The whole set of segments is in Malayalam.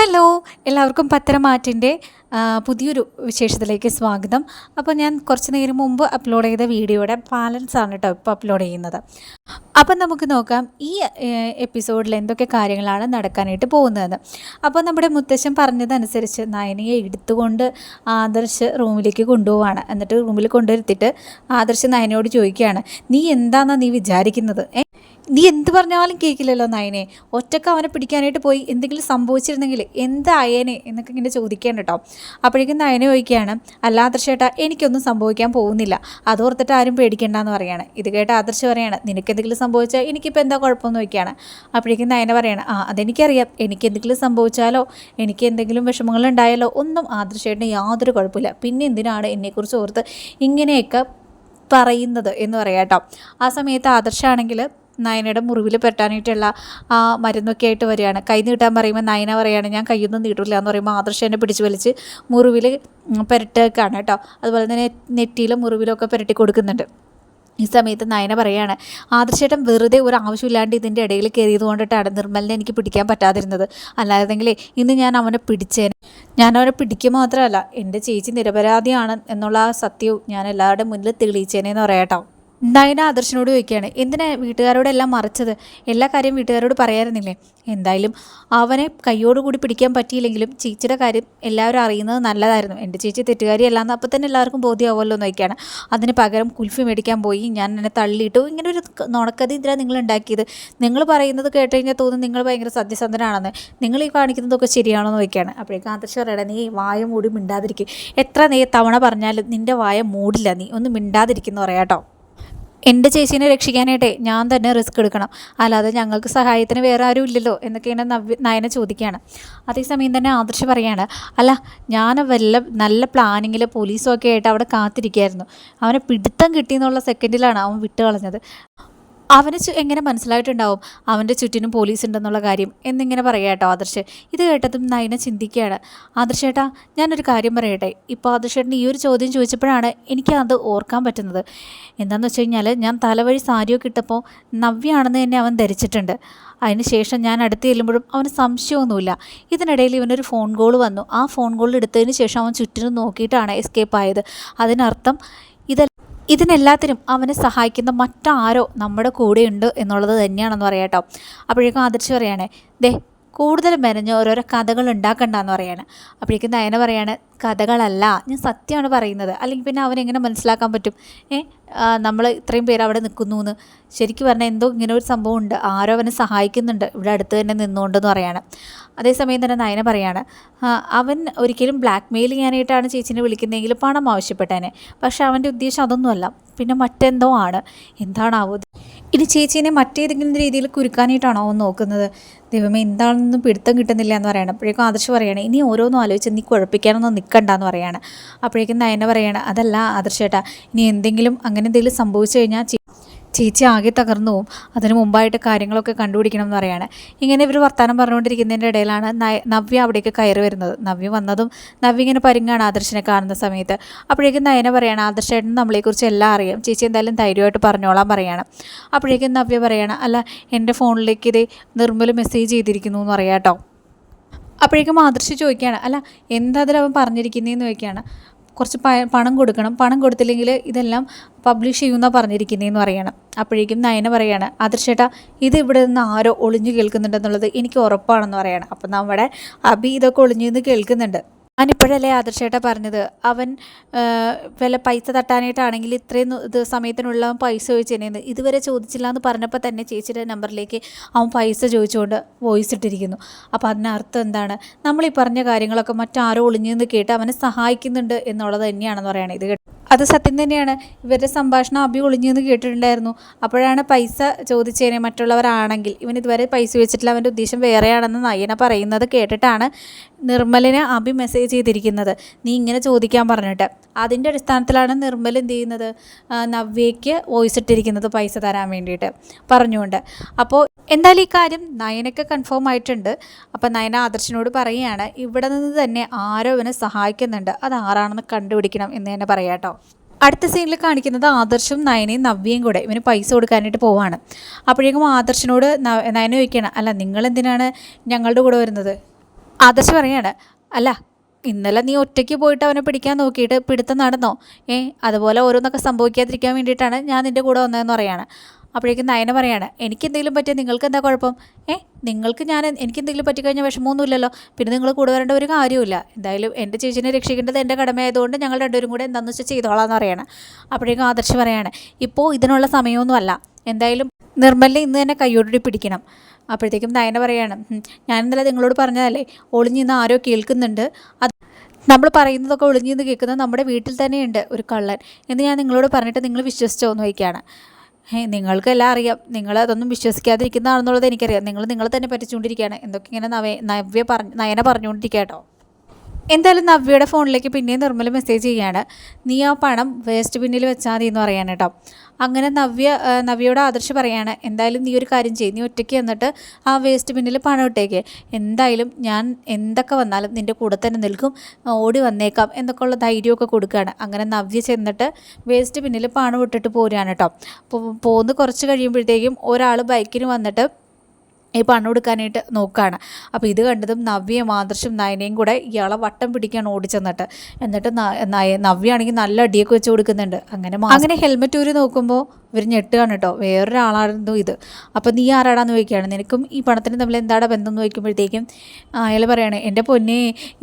ഹലോ എല്ലാവർക്കും പത്രമാറ്റിന്റെ പുതിയൊരു വിശേഷത്തിലേക്ക് സ്വാഗതം. അപ്പോൾ ഞാൻ കുറച്ച് നേരം മുമ്പ് അപ്ലോഡ് ചെയ്ത വീഡിയോയുടെ ബാലൻസ് ആണ് കേട്ടോ ഇപ്പോൾ അപ്ലോഡ് ചെയ്യുന്നത്. അപ്പം നമുക്ക് നോക്കാം ഈ എപ്പിസോഡിൽ എന്തൊക്കെ കാര്യങ്ങളാണ് നടക്കാനായിട്ട് പോകുന്നതെന്ന് അപ്പോൾ നമ്മുടെ മുത്തശ്ശൻ പറഞ്ഞതനുസരിച്ച് നയനയെ എടുത്തുകൊണ്ട് ആദർശ് റൂമിലേക്ക് കൊണ്ടുപോവാണ്. എന്നിട്ട് റൂമിൽ കൊണ്ടുവരുത്തിയിട്ട് ആദർശ് നയനയോട് ചോദിക്കുകയാണ് നീ എന്താണെന്നാണ് നീ വിചാരിക്കുന്നത്? നീ എന്ത് പറഞ്ഞാലും കേൾക്കില്ലല്ലോ നയനെ. ഒറ്റയ്ക്ക് അവനെ പിടിക്കാനായിട്ട് പോയി എന്തെങ്കിലും സംഭവിച്ചിരുന്നെങ്കിൽ എന്തായേനെ എന്നൊക്കെ ഇങ്ങനെ ചോദിക്കാൻ കേട്ടോ അപ്പോഴേക്കും നയനെ ചോദിക്കുകയാണ് അല്ല ആദർശേട്ടാ എനിക്കൊന്നും സംഭവിക്കാൻ പോകുന്നില്ല. അതോർത്തിട്ട് ആരും പേടിക്കേണ്ടെന്ന് പറയാണ്. ഇത് കേട്ട് ആദർശ് പറയാണ് നിനക്ക് എന്തെങ്കിലും സംഭവിച്ചാൽ എനിക്കിപ്പോൾ എന്താ കുഴപ്പമെന്ന് ചോദിക്കുകയാണ്. അപ്പോഴേക്കും നയനെ പറയാണ് ആ അതെനിക്കറിയാം. എനിക്ക് എന്തെങ്കിലും സംഭവിച്ചാലോ? എനിക്ക് എന്തെങ്കിലും വിഷമങ്ങൾ ഉണ്ടായാലോ? ഒന്നും ആദർശേട്ടന് യാതൊരു കുഴപ്പമില്ല. പിന്നെ എന്തിനാണ് എന്നെക്കുറിച്ച് ഓർത്ത് ഇങ്ങനെയൊക്കെ പറയുന്നത് എന്ന് പറയാം കേട്ടോ ആ സമയത്ത് ആദർശാണെങ്കിൽ നയനയുടെ മുറിവിൽ പെട്ടാനായിട്ടുള്ള ആ മരുന്നൊക്കെ ആയിട്ട് വരികയാണ്. കൈ നീട്ടാൻ പറയുമ്പോൾ നയന പറയുകയാണ് ഞാൻ കൈയൊന്നും നീട്ടില്ല എന്ന് പറയുമ്പോൾ ആദർശം എന്നെ പിടിച്ച് വലിച്ച് മുറിവിൽ പുരട്ടേക്കാണ് കേട്ടോ. അതുപോലെ തന്നെ നെറ്റിയിലും മുറിവിലൊക്കെ പുരട്ടി കൊടുക്കുന്നുണ്ട്. ഈ സമയത്ത് നയന പറയാണ് ആദർശേട്ടൻ വെറുതെ ഒരു ആവശ്യമില്ലാണ്ട് ഇതിന്റെ ഇടയിൽ കയറിയത് കൊണ്ടിട്ടാണ് നിർമ്മലിനെ എനിക്ക് പിടിക്കാൻ പറ്റാതിരുന്നത്. അല്ലാതെങ്കിലേ ഇന്ന് ഞാൻ അവനെ പിടിച്ചേനെ. ഞാൻ അവനെ പിടിക്കുക മാത്രമല്ല എന്റെ ചേച്ചി നിരപരാധിയാണ് എന്നുള്ള ആ സത്യവും ഞാൻ എല്ലാവരുടെ മുന്നിൽ തെളിയിച്ചേനെന്ന് പറയാട്ടോ നയന ആദർശനോട് ചോദിക്കുകയാണ് എന്തിനാ വീട്ടുകാരോടെല്ലാം മറിച്ചത്? എല്ലാ കാര്യം വീട്ടുകാരോട് പറയാറുന്നില്ലേ? എന്തായാലും അവനെ കയ്യോടുകൂടി പിടിക്കാൻ പറ്റിയില്ലെങ്കിലും ചേച്ചിയുടെ കാര്യം എല്ലാവരും അറിയുന്നത് നല്ലതായിരുന്നു. എന്റെ ചേച്ചി തെറ്റുകാരിയല്ലാന്ന് അപ്പോൾ തന്നെ എല്ലാവർക്കും ബോധ്യമാവുമല്ലോ എന്ന് നോക്കിയാണ് അതിന് പകരം കുൽഫി മേടിക്കാൻ പോയി. ഞാൻ എന്നെ തള്ളിയിട്ടു. ഇങ്ങനെ ഒരു നുണക്കഥ ഇതിലാണ് നിങ്ങൾ ഉണ്ടാക്കിയത്. നിങ്ങൾ പറയുന്നത് കേട്ട് കഴിഞ്ഞാൽ തോന്നുന്നു നിങ്ങൾ ഭയങ്കര സത്യസന്ധനാണെന്ന് നിങ്ങൾ ഈ കാണിക്കുന്നതൊക്കെ ശരിയാണോ എന്ന് നോക്കിയാണ് അപ്പോഴേക്കും ആദർശ പറയണം നീ വായ മൂടി മിണ്ടാതിരിക്കും. എത്ര നീ തവണ പറഞ്ഞാലും നിന്റെ വായ മൂടില്ല. നീ ഒന്ന് മിണ്ടാതിരിക്കുന്നു പറയാട്ടോ എന്റെ ചേച്ചീനെ രക്ഷിക്കാനായിട്ടേ ഞാൻ തന്നെ റിസ്ക് എടുക്കണം. അല്ലാതെ ഞങ്ങൾക്ക് സഹായത്തിന് വേറെ ആരും ഇല്ലല്ലോ എന്നൊക്കെയാണ് നവ്യ നയന ചോദിക്കുകയാണ്. അതേസമയം തന്നെ ആദർശ് പറയാണ് അല്ല ഞാൻ വല്ല നല്ല പ്ലാനിങ്ങിൽ പോലീസും ഒക്കെ ആയിട്ട് അവിടെ കാത്തിരിക്കുകയായിരുന്നു അവനെ പിടുത്തം കിട്ടിയെന്നുള്ള സെക്കൻഡിലാണ് അവൻ വിട്ട് കളഞ്ഞത് അവന് എങ്ങനെ മനസ്സിലായിട്ടുണ്ടാവും? അവന്റെ ചുറ്റിനും പോലീസ് ഉണ്ടെന്നുള്ള കാര്യം എന്നിങ്ങനെ പറയുക കേട്ടോ ആദർശ്. ഇത് കേട്ടതും നയന ചിന്തിക്കുകയാണ്. ആദർശേട്ടാ ഞാനൊരു കാര്യം പറയട്ടെ? ഇപ്പോൾ ആദർശേട്ടൻ ഈ ഒരു ചോദ്യം ചോദിച്ചപ്പോഴാണ് എനിക്ക് അത് ഓർക്കാൻ പറ്റുന്നത്. എന്താണെന്ന് വെച്ച് കഴിഞ്ഞാൽ ഞാൻ തലവഴി സാരിയൊക്കെ ഇട്ടപ്പോൾ നവ്യാണെന്ന് തന്നെ അവൻ ധരിച്ചിട്ടുണ്ട്. അതിന് ശേഷം ഞാൻ അടുത്ത് ചെല്ലുമ്പോഴും അവന് സംശയമൊന്നുമില്ല. ഇതിനിടയിൽ ഇവനൊരു ഫോൺ കോൾ വന്നു. ആ ഫോൺ കോൾ എടുത്തതിന് ശേഷം അവൻ ചുറ്റിനും നോക്കിയിട്ടാണ് എസ്കേപ്പ് ആയത് അതിനർത്ഥം ഇതിനെല്ലാത്തിനും അവനെ സഹായിക്കുന്ന മറ്റാരോ നമ്മുടെ കൂടെയുണ്ട് എന്നുള്ളത് തന്നെയാണെന്ന് പറയാട്ടോ അപ്പോഴേക്കും ആദർശ് പറയുകയാണ് ദേ കൂടുതൽ മെനഞ്ഞ് ഓരോരോ കഥകൾ ഉണ്ടാക്കണ്ടെന്ന് പറയാണ്. അപ്പോഴേക്കും നയന പറയാണ് കഥകളല്ല. ഞാൻ സത്യമാണ് പറയുന്നത്. അല്ലെങ്കിൽ പിന്നെ അവനെങ്ങനെ മനസ്സിലാക്കാൻ പറ്റും? ഏ നമ്മൾ ഇത്രയും പേര് അവിടെ നിൽക്കുന്നു എന്ന് ശരിക്കും പറഞ്ഞാൽ എന്തോ ഇങ്ങനെ ഒരു സംഭവം ഉണ്ട് ആരോ അവനെ സഹായിക്കുന്നുണ്ട്. ഇവിടെ അടുത്ത് തന്നെ നിന്നുകൊണ്ടെന്ന് പറയാണ്. അതേസമയം തന്നെ നയന പറയാണ് അവൻ ഒരിക്കലും ബ്ലാക്ക് മെയിൽ ചെയ്യാനായിട്ടാണ് ചേച്ചിനെ വിളിക്കുന്നതെങ്കിൽ പണം ആവശ്യപ്പെട്ടേനെ. പക്ഷേ അവന്റെ ഉദ്ദേശം അതൊന്നുമല്ല. പിന്നെ മറ്റെന്തോ ആണ്. എന്താണാവോ? ഇനി ചേച്ചീനെ മറ്റേതെങ്കിലും രീതിയിൽ കുരുക്കാനായിട്ടാണോ നോക്കുന്നത്? ദൈവമേ എന്താണെന്നൊന്നും പിടുത്തം കിട്ടുന്നില്ല എന്ന് പറയണം. അപ്പോഴേക്കും ആദർശ് പറയണേ ഇനി ഓരോന്നും ആലോചിച്ച് നീ കുഴപ്പിക്കാനൊന്നും നിൽക്കണ്ടെന്ന് പറയാണ്. അപ്പോഴേക്കും നയന പറയാണ് അതല്ല ആദർശേട്ടാ ഇനി എന്തെങ്കിലും അങ്ങനെ എന്തെങ്കിലും സംഭവിച്ചു കഴിഞ്ഞാൽ ചേച്ചി ആകെ തകർന്നു പോവും. അതിന് മുമ്പായിട്ട് കാര്യങ്ങളൊക്കെ കണ്ടുപിടിക്കണം എന്ന് പറയാണ്. ഇങ്ങനെ ഇവർ വർത്തമാനം പറഞ്ഞുകൊണ്ടിരിക്കുന്നതിന്റെ ഇടയിലാണ് നവ്യ അവിടേക്ക് കയറി വരുന്നത്. നവ്യ വന്നതും നവ്യ ഇങ്ങനെ പരിങ്ങാണ് ആദർശനെ കാണുന്ന സമയത്ത്. അപ്പോഴേക്കും നയന പറയാണ് ആദർശേട്ടൻ നമ്മളെക്കുറിച്ച് എല്ലാം അറിയാം. ചേച്ചി എന്തായാലും ധൈര്യമായിട്ട് പറഞ്ഞോളാം പറയാണ്. അപ്പോഴേക്കും നവ്യ പറയാണ് അല്ല എന്റെ ഫോണിലേക്ക് ഇത് നിർമ്മൽ മെസ്സേജ് ചെയ്തിരിക്കുന്നു എന്ന് പറയാം കേട്ടോ. അപ്പോഴേക്കും ആദർശ് ചോദിക്കുകയാണ് അല്ല എന്താ അതിൽ അവൻ പറഞ്ഞിരിക്കുന്നതെന്ന് ചോദിക്കുകയാണ്. കുറച്ച് പണം കൊടുക്കണം. പണം കൊടുത്തില്ലെങ്കിൽ ഇതെല്ലാം പബ്ലിഷ് ചെയ്യുന്ന പറഞ്ഞിരിക്കുന്നതെന്ന് പറയണം. അപ്പോഴേക്കും നയന പറയുകയാണ് ആദർശേട്ടാ ഇത് ഇവിടെ നിന്ന് ആരോ ഒളിഞ്ഞു കേൾക്കുന്നുണ്ടെന്നുള്ളത് എനിക്ക് ഉറപ്പാണെന്ന് പറയണം. അപ്പം നമ്മുടെ അബി ഇതൊക്കെ ഒളിഞ്ഞു നിന്ന് കേൾക്കുന്നുണ്ട്. ഞാനിപ്പോഴല്ലേ ആദർശേട്ട പറഞ്ഞത്? അവൻ വല്ല പൈസ തട്ടാനായിട്ടാണെങ്കിൽ ഇത്രയും ഇത് സമയത്തിനുള്ള പൈസ ചോദിച്ചതിനെന്ന് ഇതുവരെ ചോദിച്ചില്ല എന്ന് പറഞ്ഞപ്പോൾ തന്നെ ചേച്ചിയുടെ നമ്പറിലേക്ക് അവൻ പൈസ ചോദിച്ചുകൊണ്ട് വോയിസ് ഇട്ടിരിക്കുന്നു. അപ്പോൾ അതിനർത്ഥം എന്താണ്? നമ്മൾ ഈ പറഞ്ഞ കാര്യങ്ങളൊക്കെ മറ്റാരോ ഒളിഞ്ഞെന്ന് കേട്ട് അവനെ സഹായിക്കുന്നുണ്ട് എന്നുള്ളത് തന്നെയാണെന്ന് പറയുന്നത് ഇത് അത് സത്യം തന്നെയാണ്. ഇവരുടെ സംഭാഷണം അഭി ഒളിഞ്ഞെന്ന് കേട്ടിട്ടുണ്ടായിരുന്നു. അപ്പോഴാണ് പൈസ ചോദിച്ചതിനെ മറ്റുള്ളവരാണെങ്കിൽ ഇവൻ ഇതുവരെ പൈസ വെച്ചിട്ടില്ല അവന്റെ ഉദ്ദേശം വേറെയാണെന്ന് നയന പറയുന്നത് കേട്ടിട്ടാണ് നിർമ്മലിന് അഭി മെസ്സേജ് ചെയ്തിരിക്കുന്നത്. നീ ഇങ്ങനെ ചോദിക്കാൻ പറഞ്ഞിട്ട്. അതിന്റെ അടിസ്ഥാനത്തിലാണ് നിർമ്മൽ എന്ത് ചെയ്യുന്നത്? നവ്യയ്ക്ക് വോയിസ് ഇട്ടിരിക്കുന്നത് പൈസ തരാൻ വേണ്ടിയിട്ട് പറഞ്ഞുകൊണ്ട്. അപ്പോൾ എന്തായാലും ഈ കാര്യം നയനൊക്കെ കൺഫേം ആയിട്ടുണ്ട്. അപ്പോൾ നയന ആദർശനോട് പറയുകയാണ് ഇവിടെ നിന്ന് തന്നെ ആരോ ഇവനെ സഹായിക്കുന്നുണ്ട്. അത് ആരാണെന്ന് കണ്ടുപിടിക്കണം എന്ന് തന്നെ പറയാം കേട്ടോ. അടുത്ത സീനിൽ കാണിക്കുന്നത് ആദർശും നയനയും നവ്യയും കൂടെ. ഇവന് പൈസ കൊടുക്കാനായിട്ട് പോവാണ്. അപ്പോഴേക്കും ആദർശനോട് നയന ചോദിക്കണം അല്ല നിങ്ങൾ എന്തിനാണ് ഞങ്ങളുടെ കൂടെ വരുന്നത്? ആദർശ് പറയാണ് അല്ല ഇന്നലെ നീ ഒറ്റയ്ക്ക് പോയിട്ട് അവനെ പിടിക്കാൻ നോക്കിയിട്ട് പിടുത്തം നടന്നോ? ഏ അതുപോലെ ഓരോന്നൊക്കെ സംഭവിക്കാതിരിക്കാൻ വേണ്ടിയിട്ടാണ് ഞാൻ നിന്റെ കൂടെ വന്നതെന്ന് പറയാണ്. അപ്പോഴേക്കും നയന പറയാണ് എനിക്കെന്തെങ്കിലും പറ്റിയ നിങ്ങൾക്ക് എന്താ കുഴപ്പം? ഏ നിങ്ങൾക്ക് ഞാൻ എനിക്ക് എന്തെങ്കിലും പറ്റിക്കഴിഞ്ഞാൽ വിഷമമൊന്നുമില്ലല്ലോ. പിന്നെ നിങ്ങൾ കൂടെ വരേണ്ട ഒരു കാര്യമില്ല എന്തായാലും എന്റെ ചേച്ചിനെ രക്ഷിക്കേണ്ടത് എന്റെ കടമയായതുകൊണ്ട് ഞങ്ങൾ രണ്ടുപേരും കൂടെ എന്താണെന്ന് വെച്ചാൽ ചെയ്തോളാം എന്ന് അപ്പോഴേക്കും ആദർശ് പറയാണ് ഇപ്പോൾ ഇതിനുള്ള സമയമൊന്നുമല്ല എന്തായാലും നിർമ്മലിനെ ഇന്ന് തന്നെ കയ്യോടി പിടിക്കണം. അപ്പോഴത്തേക്കും നയന പറയാണ് ഞാൻ ഇന്നലെ നിങ്ങളോട് പറഞ്ഞതല്ലേ ഒളിഞ്ഞ് ഇന്ന് ആരോ കേൾക്കുന്നുണ്ട്. അത് നമ്മൾ പറയുന്നതൊക്കെ ഒളിഞ്ഞിന്ന് കേൾക്കുന്നത് നമ്മുടെ വീട്ടിൽ തന്നെയുണ്ട് ഒരു കള്ളൻ എന്ന് ഞാൻ നിങ്ങളോട് പറഞ്ഞിട്ട് നിങ്ങൾ വിശ്വസിച്ചോ എന്ന് ചോദിക്കുകയാണ്. ഏ നിങ്ങൾക്കെല്ലാം അറിയാം. നിങ്ങൾ അതൊന്നും വിശ്വസിക്കാതിരിക്കുന്നതാണെന്നുള്ളത് എനിക്കറിയാം. നിങ്ങൾ നിങ്ങളെ തന്നെ പറ്റിച്ചുകൊണ്ടിരിക്കുകയാണ്. എന്തൊക്കെ ഇങ്ങനെ നവ നവ്യ പറഞ്ഞ് നയന പറഞ്ഞുകൊണ്ടിരിക്കുക കേട്ടോ. എന്തായാലും നവ്യയുടെ ഫോണിലേക്ക് പിന്നെയും നിർമ്മല മെസ്സേജ് ചെയ്യാണ്. നീ ആ പണം വേസ്റ്റ് ബിന്നിൽ വെച്ചാൽ മതി എന്ന് പറയാൻ കേട്ടോ. അങ്ങനെ നവ്യ നവ്യയുടെ ആദർശ് പറയാണ് എന്തായാലും നീ ഒരു കാര്യം ചെയ്യും. നീ ഒറ്റയ്ക്ക് എന്നിട്ട് ആ വേസ്റ്റ് ബിന്നിൽ പണം ഇട്ടേക്ക്. എന്തായാലും ഞാൻ എന്തൊക്കെ വന്നാലും നിന്റെ കൂടെ തന്നെ നിൽക്കും. ഓടി വന്നേക്കാം എന്നൊക്കെ ഉള്ള ധൈര്യമൊക്കെ കൊടുക്കുകയാണ്. അങ്ങനെ നവ്യ ചെന്നിട്ട് വേസ്റ്റ് ബിന്നിൽ പണം ഇട്ടിട്ട് പോരുകയാണ് കേട്ടോ. പോകുന്ന കുറച്ച് കഴിയുമ്പോഴത്തേക്കും ഒരാൾ ബൈക്കിന് വന്നിട്ട് ഈ പണം കൊടുക്കാനായിട്ട് നോക്കുകയാണ് അപ്പോൾ ഇത് കണ്ടതും നവ്യയും ആദർശും നയനയും കൂടെ ഇയാളെ വട്ടം പിടിക്കാൻ ഓടിച്ചെന്നിട്ട്. എന്നിട്ട് നവ്യ നവ്യാണെങ്കിൽ നല്ല അടിയൊക്കെ വെച്ച് കൊടുക്കുന്നുണ്ട്. അങ്ങനെ അങ്ങനെ ഹെൽമെറ്റ് ഊരി നോക്കുമ്പോൾ ഇവർ ഞെട്ടുകയാണ് കേട്ടോ. വേറൊരാളായിരുന്നു ഇത്. അപ്പോൾ നീ ആരാടാന്ന് ചോദിക്കുകയാണ്. നിനക്കും ഈ പണത്തിന് തമ്മിൽ എന്താടാ ബന്ധം എന്ന് ചോദിക്കുമ്പോഴത്തേക്കും അയാൾ പറയാണ് എന്റെ പൊന്നെ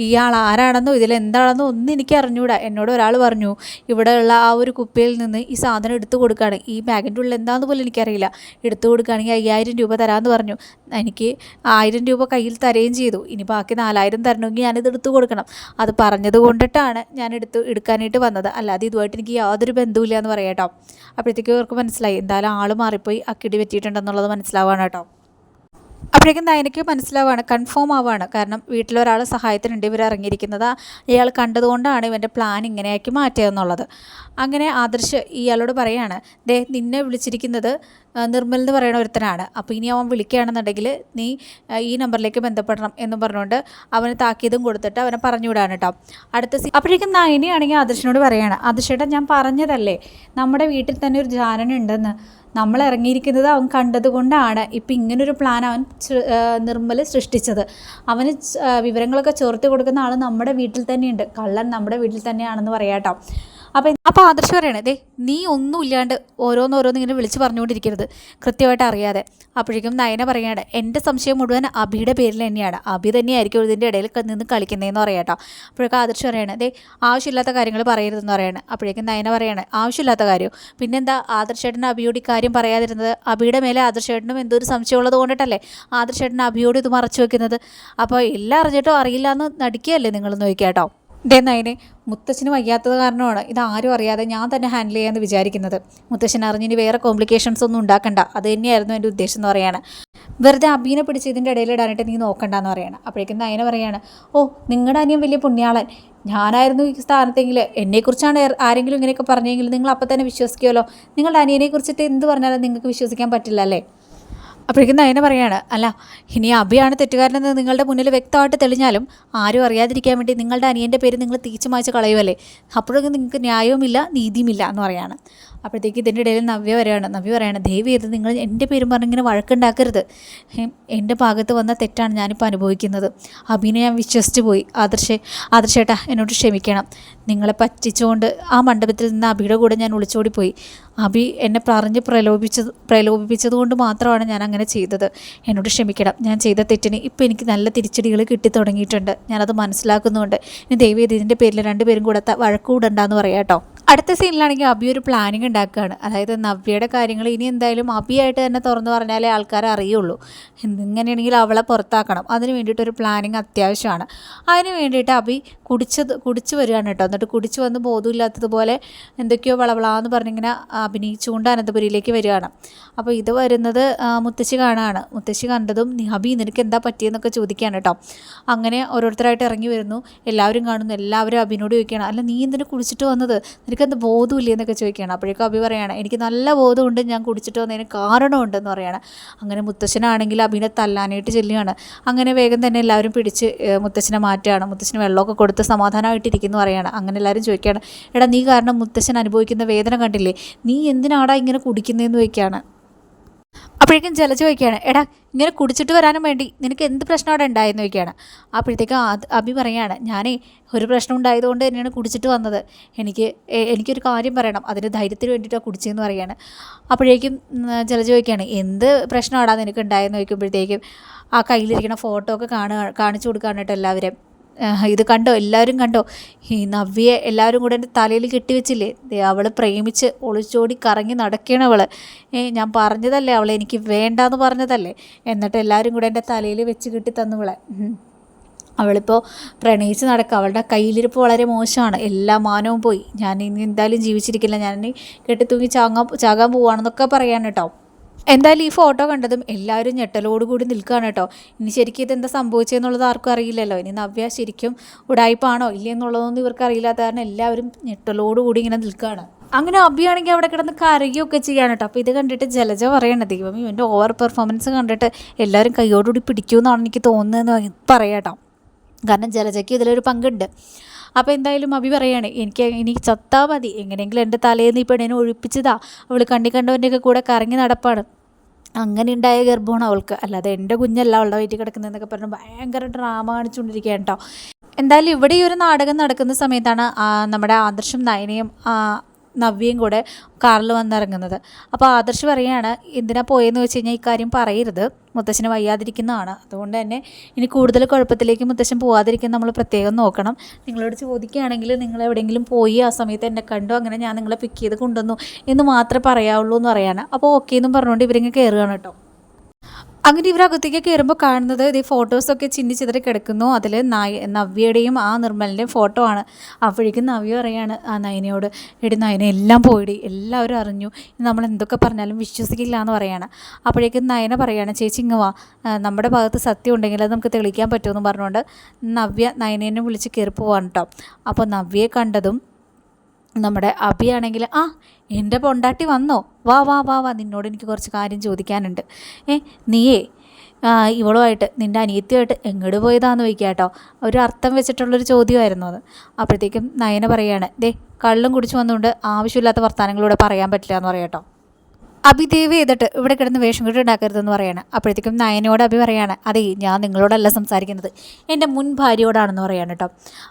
ഇയാൾ ആരാണെന്നോ ഇതിൽ എന്താണെന്നോ ഒന്നും എനിക്ക് അറിഞ്ഞൂടാ. എന്നോട് ഒരാൾ പറഞ്ഞു ഇവിടെയുള്ള ആ ഒരു കുപ്പിയിൽ നിന്ന് ഈ സാധനം എടുത്തു കൊടുക്കുകയാണ്. ഈ ബാഗിന്റെ ഉള്ളിൽ എന്താണെന്ന് പോലും എനിക്കറിയില്ല. എടുത്തു കൊടുക്കുകയാണെങ്കിൽ അയ്യായിരം രൂപ തരാമെന്ന് പറഞ്ഞു. എനിക്ക് ആയിരം രൂപ കയ്യിൽ തരുകയും ചെയ്തു. ഇനി ബാക്കി നാലായിരം തരണമെങ്കിൽ ഞാനിത് എടുത്തു കൊടുക്കണം. അത് പറഞ്ഞത് കൊണ്ടിട്ടാണ് ഞാൻ എടുത്ത് എടുക്കാനായിട്ട് വന്നത്. അല്ലാതെ ഇതുമായിട്ട് എനിക്ക് യാതൊരു ബന്ധവുമില്ല എന്ന് പറയാം കേട്ടോ. അപ്പോഴത്തേക്കും മനസ്സിലായി. എന്തായാലും ആൾ മാറിപ്പോയി അക്കിടി പറ്റിയിട്ടുണ്ടെന്നുള്ളത് മനസ്സിലാവാണ് കേട്ടോ. അപ്പോഴേക്കും നയനയ്ക്ക് മനസ്സിലാവാണ് കൺഫേം ആവാണ്. കാരണം വീട്ടിലൊരാൾ സഹായത്തിനുണ്ട് ഇവർ ഇറങ്ങിയിരിക്കുന്നത് ഇയാൾ കണ്ടതുകൊണ്ടാണ് ഇവന്റെ പ്ലാൻ ഇങ്ങനെയാക്കി മാറ്റിയതെന്നുള്ളത്. അങ്ങനെ ആദർശ് ഇയാളോട് പറയാണ് ദേ നിന്നെ വിളിച്ചിരിക്കുന്നത് ആ, നിർമ്മൽ എന്ന് പറയുന്ന ഒരുത്തനാണ്. അപ്പോൾ ഇനി അവൻ വിളിക്കുകയാണെന്നുണ്ടെങ്കിൽ നീ ഈ നമ്പറിലേക്ക് ബന്ധപ്പെടണം എന്ന് പറഞ്ഞുകൊണ്ട് അവന് താക്കീതും കൊടുത്തിട്ട് അവനെ പറഞ്ഞു വിടാണ് കേട്ടോ. അടുത്ത സീ അപ്പോഴേക്കും നയനിയാണെങ്കിൽ ആദർശനോട് പറയാണ് ആദർശേട്ടാ ഞാൻ പറഞ്ഞതല്ലേ? നമ്മുടെ വീട്ടിൽ തന്നെ ഒരു ജാനൻ ഉണ്ടെന്ന്. നമ്മൾ ഇറങ്ങിയിരിക്കുന്നത് അവൻ കണ്ടതുകൊണ്ടാണ് ഇപ്പം ഇങ്ങനൊരു പ്ലാൻ അവൻ നിർമ്മൽ സൃഷ്ടിച്ചത്. അവന് വിവരങ്ങളൊക്കെ ചോർത്തി കൊടുക്കുന്ന ആൾ നമ്മുടെ വീട്ടിൽ തന്നെയുണ്ട്. കള്ളൻ നമ്മുടെ വീട്ടിൽ തന്നെയാണെന്ന് പറയാട്ടോ അപ്പം അപ്പോൾ ആദർശ് പറയണേ ദേ നീ ഒന്നും ഇല്ലാണ്ട് ഓരോന്നോരോന്ന് ഇങ്ങനെ വിളിച്ച് പറഞ്ഞുകൊണ്ടിരിക്കരുത്. കൃത്യമായിട്ട് അറിയാതെ. അപ്പോഴേക്കും നയന പറയാണ് എന്റെ സംശയം മുഴുവൻ അബിയുടെ പേരിൽ തന്നെയാണ്. അബി തന്നെയായിരിക്കും ഇതിന്റെ ഇടയിൽ നിന്ന് കളിക്കുന്നതെന്ന് പറയാട്ടോ അപ്പോഴേക്കും ആദർശ് പറയാണ് ദേ ആവശ്യമില്ലാത്ത കാര്യങ്ങൾ പറയരുതെന്ന് പറയാണ്. അപ്പോഴേക്കും നയന പറയാണ് ആവശ്യമില്ലാത്ത കാര്യം. പിന്നെന്താ ആദർശേട്ടൻ അബിയോട് ഇക്കാര്യം കാര്യം പറയാതിരുന്നത്? അബിയുടെ മേലെ ആദർശേട്ടനും എന്തോ ഒരു സംശയമുള്ളത് കൊണ്ടിട്ടല്ലേ? ആദർശേട്ടൻ അബിയോട് ഇത് മറച്ചു വെക്കുന്നത്? അപ്പോൾ എല്ലാം അറിഞ്ഞിട്ടോ അറിയില്ല എന്ന് നടിക്കുകയല്ലേ നിങ്ങൾ ചോദിക്കുക ദേ നയനെ മുത്തശ്ശന് വയ്യാത്തത് കാരണമാണ്. ഇത് ആരും അറിയാതെ ഞാൻ തന്നെ ഹാൻഡിൽ ചെയ്യാമെന്ന് വിചാരിക്കുന്നത്. മുത്തശ്ശൻ അറിഞ്ഞിനി വേറെ കോംപ്ലിക്കേഷൻസ് ഒന്നും ഉണ്ടാക്കണ്ട. അത് തന്നെയായിരുന്നു എന്റെ ഉദ്ദേശം എന്ന് പറയാണ്. വെറുതെ അബീനെ പിടിച്ച് ഇതിന്റെ ഇടയിൽ ഇടാനായിട്ട് നീ നോക്കണ്ടെന്ന് പറയാണ്. അപ്പോഴേക്കും നയന പറയാണ് ഓ നിങ്ങളുടെ അനിയൻ വലിയ പുണ്യാളൻ. ഞാനായിരുന്നു ഈ സ്ഥാനത്തെങ്കിൽ എന്നെക്കുറിച്ചാണ് ആരെങ്കിലും ഇങ്ങനെയൊക്കെ പറഞ്ഞെങ്കിൽ നിങ്ങൾ അപ്പം തന്നെ വിശ്വസിക്കുമല്ലോ നിങ്ങളുടെ അനിയനെ കുറിച്ചിട്ട് എന്ത് പറഞ്ഞാലും നിങ്ങൾക്ക് വിശ്വസിക്കാൻ പറ്റില്ല അല്ലേ? അപ്പോഴേക്കും നയന പറയാണ് അല്ല ഇനി അഭിയാണ് തെറ്റുകാരനെന്ന് നിങ്ങളുടെ മുന്നിൽ വ്യക്തമായിട്ട് തെളിഞ്ഞാലും ആരും അറിയാതിരിക്കാൻ വേണ്ടി നിങ്ങളുടെ അനിയന്റെ പേര് നിങ്ങൾ തീച്ചു മായ്ച്ച് കളയുമല്ലേ അപ്പോഴൊക്കെ നിങ്ങൾക്ക് ന്യായവുമില്ല നീതിയുമില്ല എന്ന് പറയാണ്. അപ്പോഴത്തേക്ക് ഇതിന്റെ ഇടയിൽ നവ്യ വരെയാണ് നവ്യ പറയാണ് ദേവി ഇത് നിങ്ങൾ എന്റെ പേരും പറഞ്ഞിങ്ങനെ വഴക്കുണ്ടാക്കരുത്. എന്റെ ഭാഗത്ത് വന്ന തെറ്റാണ് ഞാനിപ്പോൾ അനുഭവിക്കുന്നത്. അഭിനെ ഞാൻ വിശ്വസിച്ച് പോയി. ആദർശേ ആദർശേട്ടാ എന്നോട് ക്ഷമിക്കണം. നിങ്ങളെ പറ്റിച്ചുകൊണ്ട് ആ മണ്ഡപത്തിൽ നിന്ന് അഭിയുടെ കൂടെ ഞാൻ ഒളിച്ചോടി പോയി അഭി എന്നെ പറഞ്ഞ് പ്രലോഭിച്ചത് പ്രലോഭിപ്പിച്ചതുകൊണ്ട് മാത്രമാണ് ഞാൻ അങ്ങനെ ചെയ്തത്. എന്നോട് ക്ഷമിക്കണം. ഞാൻ ചെയ്ത തെറ്റിന് ഇപ്പോൾ എനിക്ക് നല്ല തിരിച്ചടികൾ കിട്ടി തുടങ്ങിയിട്ടുണ്ട്. ഞാനത് മനസ്സിലാക്കുന്നുണ്ട്. ഇനി ദൈവം ഇതിന്റെ പേരിൽ രണ്ടുപേരും കൂടെ വഴക്കൂടണ്ടെന്ന് പറയാം കേട്ടോ. അടുത്ത സീനിലാണെങ്കിൽ അബി ഒരു പ്ലാനിങ് ഉണ്ടാക്കുകയാണ്. അതായത് നവ്യയുടെ കാര്യങ്ങൾ ഇനി എന്തായാലും അബിയായിട്ട് തന്നെ തുറന്നു പറഞ്ഞാലേ ആൾക്കാർ അറിയുള്ളൂ. എന്തിങ്ങനെയാണെങ്കിൽ അവളെ പുറത്താക്കണം. അതിന് വേണ്ടിയിട്ട് ഒരു പ്ലാനിങ് അത്യാവശ്യമാണ്. അതിന് വേണ്ടിയിട്ട് അബി കുടിച്ചത് കുടിച്ചു വരികയാണ് കേട്ടോ. എന്നിട്ട് കുടിച്ചു വന്ന് ബോധമില്ലാത്തതുപോലെ എന്തൊക്കെയോ വളവളാന്ന് പറഞ്ഞിങ്ങനെ അഭിനയിച്ചുകൊണ്ട് അനന്തപുരിയിലേക്ക് വരികയാണ്. അപ്പോൾ ഇത് വരുന്നത് മുത്തശ്ശി കാണാണ് മുത്തശ്ശി കണ്ടതും "നീ അബി നിനക്ക് എന്താ പറ്റിയെന്നൊക്കെ ചോദിക്കുകയാണ് കേട്ടോ. അങ്ങനെ ഓരോരുത്തരായിട്ട് ഇറങ്ങി വരുന്നു. എല്ലാവരും കാണുന്നു. എല്ലാവരും അബിനോട് ചോദിക്കുകയാണ്. അല്ല നീ എന്തിനു കുടിച്ചിട്ട് വന്നത്? നിനക്കെന്ത് ബോധമില്ലേ എന്നൊക്കെ ചോദിക്കുകയാണ്. അപ്പോഴേക്കും അഭി പറയുകയാണ് എനിക്ക് നല്ല ബോധമുണ്ട് ഞാൻ കുടിച്ചിട്ട് വന്നതിന് കാരണമുണ്ടെന്ന് പറയുകയാണ് അങ്ങനെ മുത്തശ്ശനാണെങ്കിൽ അഭിനെ തല്ലാനായിട്ട് ചെല്ലുകയാണ്. അങ്ങനെ വേഗം തന്നെ എല്ലാവരും പിടിച്ച് മുത്തശ്ശനെ മാറ്റുകയാണ്. മുത്തശ്ശന് വെള്ളമൊക്കെ കൊടുത്ത് സമാധാനമായിട്ടിരിക്കുന്നു പറയുകയാണ് അങ്ങനെ എല്ലാവരും ചോദിക്കുകയാണ് എടാ നീ കാരണം മുത്തശ്ശൻ അനുഭവിക്കുന്ന വേദന കണ്ടില്ലേ? നീ എന്തിനാടാ ഇങ്ങനെ കുടിക്കുന്നതെന്ന് ചോദിക്കുകയാണ്. അപ്പോഴേക്കും ജലജ ചോദിക്കുകയാണ് എടാ ഇങ്ങനെ കുടിച്ചിട്ട് വരാനും വേണ്ടി നിനക്ക് എന്ത് പ്രശ്നം അവിടെ ഉണ്ടായെന്ന് ചോദിക്കുകയാണ്. അപ്പോഴത്തേക്കും അഭി പറയാണ് ഞാനേ ഒരു പ്രശ്നം ഉണ്ടായതുകൊണ്ട് തന്നെയാണ് കുടിച്ചിട്ട് വന്നത്. എനിക്ക് എനിക്കൊരു കാര്യം പറയണം. അതിന് ധൈര്യത്തിന് വേണ്ടിയിട്ടാണ് കുടിച്ചതെന്ന് പറയുകയാണ്. അപ്പോഴേക്കും ജല ചോദിക്കുകയാണ് എന്ത് പ്രശ്നമാടാ നിനക്ക് ഉണ്ടായെന്ന്? ചോദിക്കുമ്പോഴത്തേക്കും ആ കയ്യിലിരിക്കുന്ന ഫോട്ടോ ഒക്കെ കാണുക കാണിച്ചു കൊടുക്കുകയാണ് കേട്ടോ എല്ലാവരും. ഇത് കണ്ടോ? എല്ലാവരും കണ്ടോ? ഈ നവ്യെ എല്ലാവരും കൂടെ എന്റെ തലയിൽ കെട്ടിവെച്ചില്ലേ? അവൾ പ്രേമിച്ച് ഒളിച്ചോടി കറങ്ങി നടക്കുകയാണ് അവൾ ഞാൻ പറഞ്ഞതല്ലേ അവളെ എനിക്ക് വേണ്ടാന്ന് പറഞ്ഞതല്ലേ? എന്നിട്ട് എല്ലാവരും കൂടെ എന്റെ തലയിൽ വെച്ച് കിട്ടി തന്നവളെ. അവളിപ്പോൾ പ്രണയിച്ച് നടക്കുക അവളുടെ കയ്യിലിരിപ്പ് വളരെ മോശമാണ്. എല്ലാ മാനവും പോയി. ഞാൻ ഇനി എന്തായാലും ജീവിച്ചിരിക്കില്ല. ഞാൻ കെട്ടി കെട്ടിത്തൂങ്ങി ചാങ്ങാൻ ചാകാൻ പോവാണെന്നൊക്കെ പറയാൻ കേട്ടോ. എന്തായാലും ഈ ഫോട്ടോ കണ്ടതും എല്ലാവരും ഞെട്ടലോടുകൂടി നിൽക്കുകയാണ് കേട്ടോ. ഇനി ശരിക്കും ഇതെന്താ സംഭവിച്ചതെന്നുള്ളത് ആർക്കും അറിയില്ലല്ലോ. ഇനി നവ്യ ശരിക്കും ഉടായ്പാണോ ഇല്ലേ എന്നുള്ളതൊന്നും ഇവർക്ക് അറിയില്ലാത്ത കാരണം എല്ലാവരും ഞെട്ടലോടുകൂടി ഇങ്ങനെ നിൽക്കുകയാണ്. അങ്ങനെ അഭിയാണെങ്കിൽ അവിടെ കിടന്ന് കരയുകയൊക്കെ ചെയ്യാണ് കേട്ടോ. അപ്പോൾ ഇത് കണ്ടിട്ട് ജലജ പറയണ ദൈവം ഇവന്റെ ഓവർ പെർഫോമൻസ് കണ്ടിട്ട് എല്ലാവരും കൈയോടുകൂടി പിടിക്കുമെന്നാണ് എനിക്ക് തോന്നുന്നതെന്ന് പറയാം കേട്ടോ. കാരണം ജലജയ്ക്ക് ഇതിലൊരു പങ്കുണ്ട്. അപ്പോൾ എന്തായാലും അഭി പറയാണ് എനിക്ക് ഇനി ചത്താൽ മതി. എങ്ങനെയെങ്കിലും എന്റെ തലേന്ന് ഈ പെണ്ണിനെ ഒഴിപ്പിച്ചതാ. അവൾ കണ്ണി കണ്ടവന്റെയൊക്കെ കൂടെ കറങ്ങി നടപ്പാണ്. അങ്ങനെ ഉണ്ടായ ഗർഭമാണ് അവൾക്ക്. അല്ലാതെ എന്റെ കുഞ്ഞല്ല അവളുടെ വയറ്റിൽ കിടക്കുന്നതെന്നൊക്കെ പറഞ്ഞ് ഭയങ്കര ഡ്രാമ കാണിച്ചുകൊണ്ടിരിക്കുകയാണ് കേട്ടോ. എന്തായാലും ഇവിടെ ഈ ഒരു നാടകം നടക്കുന്ന സമയത്താണ് നമ്മുടെ ആദർശം നയനയും നവ്യയും കൂടെ കാറിൽ വന്നിറങ്ങുന്നത്. അപ്പോൾ ആദർശ് പറയുകയാണ് എന്തിനാ പോയെന്ന് വെച്ച് കഴിഞ്ഞാൽ ഇക്കാര്യം പറയരുത്. മുത്തശ്ശന് വയ്യാതിരിക്കുന്നതാണ്. അതുകൊണ്ട് തന്നെ ഇനി കൂടുതൽ കുഴപ്പത്തിലേക്ക് മുത്തശ്ശൻ പോകാതിരിക്കാൻ നമ്മൾ പ്രത്യേകം നോക്കണം. നിങ്ങളോട് ചോദിക്കുകയാണെങ്കിൽ നിങ്ങൾ എവിടെയെങ്കിലും പോയി ആ സമയത്ത് എന്നെ കണ്ടു? അങ്ങനെ ഞാൻ നിങ്ങളെ പിക്ക് ചെയ്ത് കൊണ്ടുവന്നു എന്ന് മാത്രമേ പറയാവുള്ളൂ എന്ന് പറയാണ്. അപ്പോൾ ഓക്കെ എന്നും പറഞ്ഞുകൊണ്ട് ഇവരിങ്ങനെ കയറുകയാണ് കേട്ടോ. അങ്ങനെ ഇവർ അകത്തേക്ക് കയറുമ്പോൾ കാണുന്നത് ഇത് ഫോട്ടോസൊക്കെ ചിന്നി ചിതറി കിടക്കുന്നു. അതിൽ നായ നവ്യയുടെയും ആ നിർമ്മലിന്റെയും ഫോട്ടോ ആണ്. അപ്പോഴേക്കും നവ്യ പറയാണ് ആ നയനയോട് എടി നയന എല്ലാം പോയിടി. എല്ലാവരും അറിഞ്ഞു. നമ്മൾ എന്തൊക്കെ പറഞ്ഞാലും വിശ്വസിക്കില്ല എന്ന് പറയാണ്. അപ്പോഴേക്കും നയന പറയാണ് ചേച്ചി ഇങ്ങ് വാ. നമ്മുടെ ഭാഗത്ത് സത്യം ഉണ്ടെങ്കിൽ അത് നമുക്ക് തെളിയിക്കാൻ പറ്റുമെന്ന് പറഞ്ഞുകൊണ്ട് നവ്യ നയനേനെ വിളിച്ച് കയറി പോവാണ് കേട്ടോ അപ്പോൾ നവ്യയെ കണ്ടതും നമ്മുടെ അഭിയാണെങ്കിൽ ആ എന്റെ പൊണ്ടാട്ടി വന്നോ? വാ വാ വാ വാ നിന്നോട് എനിക്ക് കുറച്ച് കാര്യം ചോദിക്കാനുണ്ട്. ഏ നീയേ ഇവളുമായിട്ട് നിന്റെ അനിയത്തിയുമായിട്ട് എങ്ങോട്ട് പോയതാന്ന് ചോദിക്കുക കേട്ടോ ഒരു അർത്ഥം വെച്ചിട്ടുള്ളൊരു ചോദ്യമായിരുന്നു അത്. അപ്പോഴത്തേക്കും നയന പറയാണ് ദേ കള്ളും കുടിച്ചു വന്നുകൊണ്ട് ആവശ്യമില്ലാത്ത വർത്തമാനങ്ങളിലൂടെ പറയാൻ പറ്റില്ല എന്ന് പറയാം കേട്ടോ അഭി ദയവ് ചെയ്തിട്ട് ഇവിടെ കിടന്ന് വേഷം കെട്ട് ഉണ്ടാക്കരുതെന്ന് പറയാണ്. അപ്പോഴത്തേക്കും നയനോട് അഭി പറയാണ് അതേ ഞാൻ നിങ്ങളോടല്ല സംസാരിക്കുന്നത്. എന്റെ മുൻ ഭാര്യയോടാണെന്ന് പറയാണ് കേട്ടോ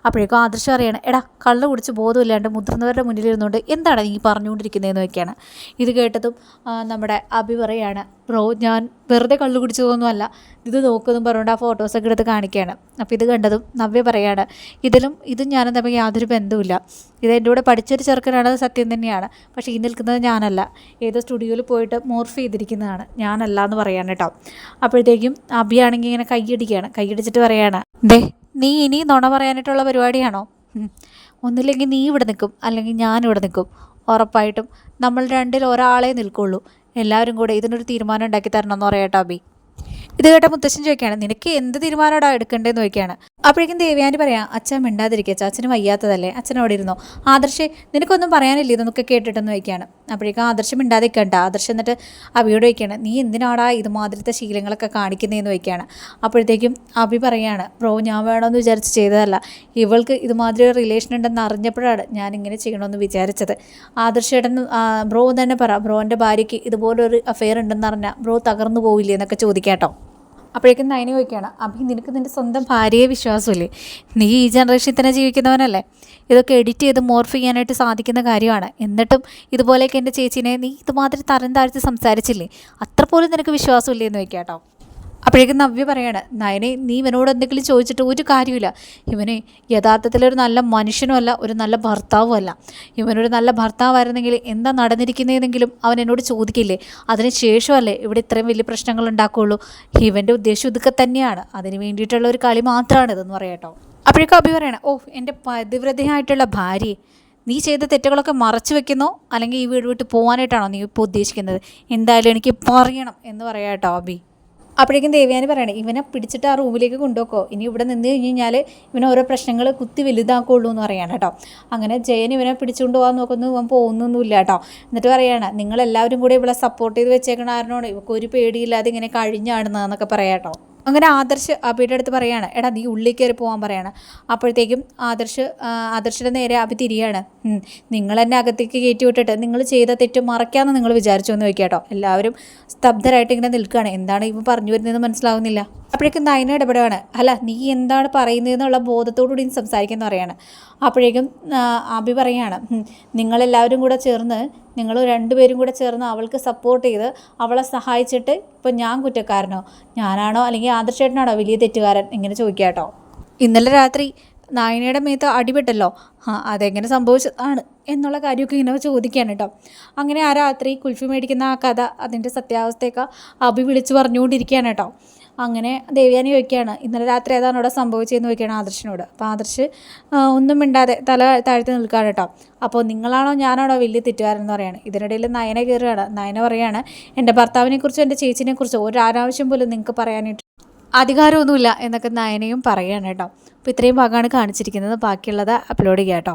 അപ്പോഴേക്കും ആദർശം പറയാണ് എടാ കള്ള് കുടിച്ച് ബോധമില്ലാണ്ട് മുതിർന്നവരുടെ മുന്നിൽ ഇരുന്നുകൊണ്ട് എന്താണ് നീ പറഞ്ഞുകൊണ്ടിരിക്കുന്നതെന്ന് വെക്കുകയാണ് ഇത് കേട്ടതും നമ്മുടെ അഭി പറയാണ് ബ്രോ ഞാൻ വെറുതെ കള്ളു കുടിച്ചതൊന്നുമല്ല. ഇത് നോക്കുന്നതും പറഞ്ഞുകൊണ്ട് ആ ഫോട്ടോസൊക്കെ എടുത്ത് കാണിക്കുകയാണ് അപ്പോൾ ഇത് കണ്ടതും നവ്യ പറയാണ് ഇതിലും ഇതും ഞാനും തമ്മിൽ യാതൊരു ബന്ധവുമില്ല. ഇത് എന്റെ കൂടെ പഠിച്ചൊരു ചെറുക്കനാണ് അത് സത്യം തന്നെയാണ്. പക്ഷേ ഈ നിൽക്കുന്നത് ഞാനല്ല. ഏതോ സ്റ്റുഡിയോയിൽ പോയിട്ട് മോർഫ് ചെയ്തിരിക്കുന്നതാണ്. ഞാനല്ല എന്ന് പറയാണ് കേട്ടോ. അപ്പോഴത്തേക്കും അഭിയാണെങ്കിൽ ഇങ്ങനെ കൈയടിക്കുകയാണ് കൈയടിച്ചിട്ട് പറയാണ് ദേ നീ ഇനി നുണ പറയാനായിട്ടുള്ള പരിപാടിയാണോ. ഒന്നില്ലെങ്കിൽ നീ ഇവിടെ നിൽക്കും. അല്ലെങ്കിൽ ഞാൻ ഇവിടെ നിൽക്കും. ഉറപ്പായിട്ടും നമ്മൾ രണ്ടിൽ ഒരാളെ നിൽക്കുള്ളൂ. എല്ലാവരും കൂടെ ഇതിനൊരു തീരുമാനം ഉണ്ടാക്കി തരണം എന്ന് പറയാട്ടോ അബി. ഇത് കേട്ട മുത്തശ്ശൻ ചോദിക്കുകയാണ് നിനക്ക് എന്ത് തീരുമാനമാടാ എടുക്കേണ്ടതെന്ന് ചോദിക്കുകയാണ്. അപ്പോഴേക്കും ദേവയാനി പറയാം അച്ഛൻ മിണ്ടാതിരിക്കുക അച്ഛന് വയ്യാത്തതല്ലേ അച്ഛനോട് ഇരുന്നോ? ആദർശേ നിനക്കൊന്നും പറയാനില്ല ഇതൊന്നൊക്കെ കേട്ടിട്ടെന്ന് ചോദിക്കുകയാണ്. അപ്പോഴേക്കും ആദർശം മിണ്ടാതിരിക്കണ്ട ആദർശം എന്നിട്ട് അഭിയോട് ചോദിക്കുകയാണ് നീ എന്തിനാടാ ഇതുമാതിരത്തെ ശീലങ്ങളൊക്കെ കാണിക്കുന്നതെന്ന് ചോദിക്കുകയാണ്. അപ്പോഴത്തേക്കും അഭി പറയാണ് ബ്രോ ഞാൻ വേണമെന്ന് വിചാരിച്ച് ചെയ്തതല്ല. ഇവൾക്ക് ഇതുമാതിരി റിലേഷൻ ഉണ്ടെന്ന് അറിഞ്ഞപ്പോഴാണ് ഞാൻ ഇങ്ങനെ ചെയ്യണമെന്ന് വിചാരിച്ചത്. ആദർശേട്ടൻ ബ്രോ തന്നെ പറ ബ്രോന്റെ ഭാര്യയ്ക്ക് ഇതുപോലൊരു അഫെയർ ഉണ്ടെന്ന് അറിഞ്ഞാൽ ബ്രോ തകർന്നു പോവില്ലേ എന്നൊക്കെ ചോദിക്കാട്ടോ അപ്പോഴേക്കും നയന ചോദിക്കുകയാണ് അഭി നിനക്ക് നിന്റെ സ്വന്തം ഭാര്യയെ വിശ്വാസമില്ലേ? നീ ഈ ജനറേഷനിൽ തന്നെ ജീവിക്കുന്നവനല്ലേ? ഇതൊക്കെ എഡിറ്റ് ചെയ്ത് മോർഫ് ചെയ്യാനായിട്ട് സാധിക്കുന്ന കാര്യമാണ്. എന്നിട്ടും ഇതുപോലെയൊക്കെ എന്റെ ചേച്ചീനെ നീ ഇതുമാതിരി തരം താഴ്ത്തി സംസാരിച്ചില്ലേ? അത്ര പോലും നിനക്ക് വിശ്വാസമില്ലേ? എന്ന് ചോദിക്കാട്ടോ അപ്പോഴേക്കും നവ്യ പറയാണ് നയനെ നീ ഇവനോട് എന്തെങ്കിലും ചോദിച്ചിട്ട് ഒരു കാര്യമില്ല ഇവനെ യഥാർത്ഥത്തിൽ ഒരു നല്ല മനുഷ്യനുമല്ല ഒരു നല്ല ഭർത്താവുമല്ല. ഇവനൊരു നല്ല ഭർത്താവായിരുന്നെങ്കിൽ എന്താ നടന്നിരിക്കുന്നതെങ്കിലും അവൻ എന്നോട് ചോദിക്കില്ലേ? അതിന് ശേഷമല്ലേ ഇവിടെ ഇത്രയും വലിയ പ്രശ്നങ്ങൾ ഉണ്ടാക്കുകയുള്ളൂ. ഇവന്റെ ഉദ്ദേശം ഇതൊക്കെ തന്നെയാണ്. അതിന് വേണ്ടിയിട്ടുള്ള ഒരു കളി മാത്രമാണ് ഇതെന്ന് പറയാട്ടോ അപ്പോഴേക്കും അഭി പറയണം ഓ എന്റെ പതിവ്രതയായിട്ടുള്ള ഭാര്യ നീ ചെയ്ത തെറ്റുകളൊക്കെ മറച്ചു വെക്കുന്നോ? അല്ലെങ്കിൽ ഈ വീട് വിട്ട് പോകാനായിട്ടാണോ നീ ഇപ്പോൾ ഉദ്ദേശിക്കുന്നത്? എന്തായാലും എനിക്ക് പറയണം എന്ന് പറയാട്ടോ അബി അപ്പോഴേക്കും ദേവയാനി പറയണേ ഇവനെ പിടിച്ചിട്ട് ആ റൂമിലേക്ക് കൊണ്ടുപോക്കോ. ഇനി ഇവിടെ നിന്ന് കഴിഞ്ഞ് കഴിഞ്ഞാൽ ഇവനെ ഓരോ പ്രശ്നങ്ങൾ കുത്തി വലുതാക്കുള്ളൂ എന്ന് പറയാണ് കേട്ടോ. അങ്ങനെ ജയൻ ഇവനെ പിടിച്ചുകൊണ്ട് പോകാൻ നോക്കുന്നു. ഇവൻ പോകുന്നൊന്നുമില്ല കേട്ടോ. എന്നിട്ട് പറയാണ് നിങ്ങളെല്ലാവരും കൂടി ഇവിടെ സപ്പോർട്ട് ചെയ്ത് വെച്ചേക്കണ കാരണമാണ് ഇവർക്ക് ഒരു പേടിയില്ലാതെ ഇങ്ങനെ കഴിഞ്ഞാടുന്നതെന്നൊക്കെ പറയാം കേട്ടോ. അങ്ങനെ ആദർശ് അബിയുടെ അടുത്ത് പറയാണ് എടാ നീ ഉള്ളിൽ കയറി പോകാൻ പറയാണ്. അപ്പോഴത്തേക്കും ആദർശ് ആദർശിന്റെ നേരെ അബി തിരിയാണ്. നിങ്ങൾ എന്നെ അകത്തേക്ക് കയറ്റി വിട്ടിട്ട് നിങ്ങൾ ചെയ്ത തെറ്റ് മറയ്ക്കാമെന്ന് നിങ്ങൾ വിചാരിച്ചു എന്ന് ചോദിക്കാട്ടോ എല്ലാവരും സ്തബ്ധരായിട്ട് ഇങ്ങനെ നിൽക്കുകയാണ് എന്താണ് ഇപ്പം പറഞ്ഞു വരുന്നതെന്ന് മനസ്സിലാവുന്നില്ല. അപ്പോഴേക്കും നയന ഇടപെടുകയാണ്. അല്ല നീ എന്താണ് പറയുന്നതെന്നുള്ള ബോധത്തോടുകൂടി സംസാരിക്കുന്ന പറയാണ്. അപ്പോഴേക്കും അഭി പറയാണ് "ഉം, നിങ്ങളെല്ലാവരും കൂടെ ചേർന്ന് നിങ്ങൾ രണ്ടുപേരും കൂടെ ചേർന്ന് അവൾക്ക് സപ്പോർട്ട് ചെയ്ത് അവളെ സഹായിച്ചിട്ട് ഇപ്പം ഞാൻ കുറ്റക്കാരനോ? ഞാനാണോ അല്ലെങ്കിൽ ആദർശേട്ടനാണോ വലിയ തെറ്റുകാരൻ? ഇങ്ങനെ ചോദിക്കാട്ടോ കേട്ടോ. ഇന്നലെ രാത്രി നായനയുടെ മേത്ത് അടിപെട്ടല്ലോ. ആ അതെങ്ങനെ സംഭവിച്ചതാണ് എന്നുള്ള കാര്യമൊക്കെ ഇങ്ങനെ ചോദിക്കുകയാണ് കേട്ടോ. അങ്ങനെ ആ രാത്രി കുൽഫി മേടിക്കുന്ന ആ കഥ അതിന്റെ സത്യാവസ്ഥയൊക്കെ അഭി വിളിച്ച് പറഞ്ഞുകൊണ്ടിരിക്കുകയാണ് കേട്ടോ. അങ്ങനെ ദേവ്യാനി ചോദിക്കുകയാണ് ഇന്നലെ രാത്രി ഏതാണ് അവിടെ സംഭവിച്ചതെന്ന് ചോദിക്കുകയാണ് ആദർശിനോട്. അപ്പോൾ ആദർശ് ഒന്നും മിണ്ടാതെ തല താഴ്ത്തി നിൽക്കുകയാണ് കേട്ടോ. അപ്പോൾ നിങ്ങളാണോ ഞാനാണോ വലിയ തെറ്റുകാരെന്ന് പറയുകയാണ് ഇതിനിടയിൽ നയന കയറുകയാണ്. നയന പറയുകയാണ് എന്റെ ഭർത്താവിനെക്കുറിച്ചും എന്റെ ചേച്ചിനെക്കുറിച്ചും ഒരു ആരാവശ്യം പോലും നിങ്ങൾക്ക് പറയാനായിട്ട് അധികാരമൊന്നുമില്ല എന്നൊക്കെ നയനയും പറയുകയാണ് കേട്ടോ. അപ്പോൾ ഇത്രയും ഭാഗമാണ് കാണിച്ചിരിക്കുന്നത്. ബാക്കിയുള്ളത് അപ്ലോഡ് ചെയ്യാം കേട്ടോ.